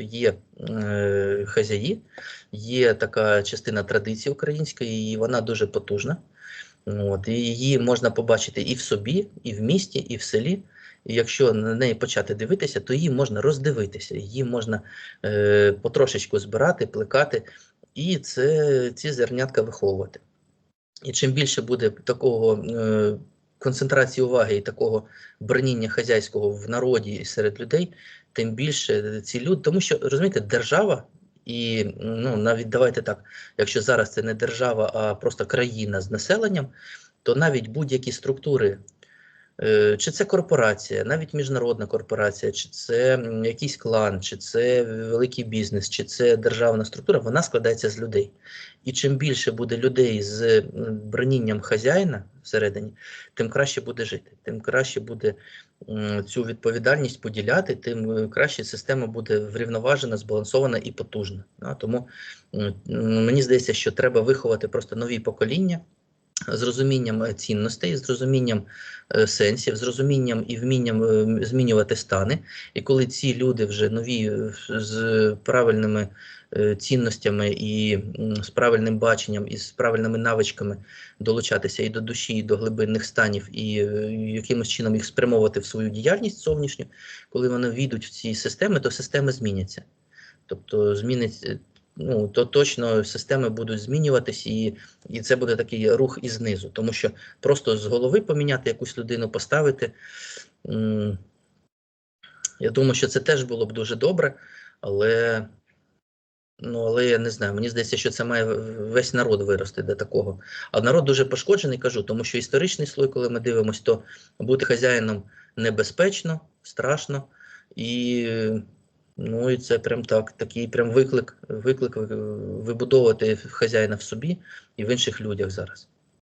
є е, хазяї, є така частина традиції української, і вона дуже потужна. От, і її можна побачити і в собі, і в місті, і в селі. І якщо на неї почати дивитися, то її можна роздивитися, її можна е, потрошечку збирати, плекати, і це, ці зернятка виховувати. І чим більше буде такого е, концентрації уваги і такого броніння хазяйського в народі і серед людей, тим більше ці люди, тому що розумієте, держава. І ну навіть давайте так, якщо зараз це не держава, а просто країна з населенням, то навіть будь-які структури, чи це корпорація, навіть міжнародна корпорація, чи це якийсь клан, чи це великий бізнес, чи це державна структура, вона складається з людей. І чим більше буде людей з бронінням хазяїна всередині, тим краще буде жити, тим краще буде цю відповідальність поділяти, тим е, краще система буде врівноважена, збалансована і потужна. Тому мені здається, що треба виховати просто нові покоління. З розумінням е, цінностей, з розумінням е, сенсів, з розумінням і вмінням е, змінювати стани. І коли ці люди вже нові з правильними цінностями і з правильним баченням, і з правильними навичками долучатися і до душі, і до глибинних станів, і якимось чином їх спрямовувати в свою діяльність зовнішню, коли вони війдуть в ці системи, то системи зміняться. Тобто зміниться. Ну, то точно системи будуть змінюватись, і, і це буде такий рух і знизу. Тому що просто з голови поміняти якусь людину, поставити. Я думаю, що це теж було б дуже добре, але, ну, але я не знаю, мені здається, що це має весь народ вирости до такого. А народ дуже пошкоджений, кажу, тому що історичний слой, коли ми дивимося, то бути хазяїном небезпечно, страшно. І ну, і це прям так, такий прям виклик, виклик е, вибудовувати хазяїна в собі і в інших людях зараз.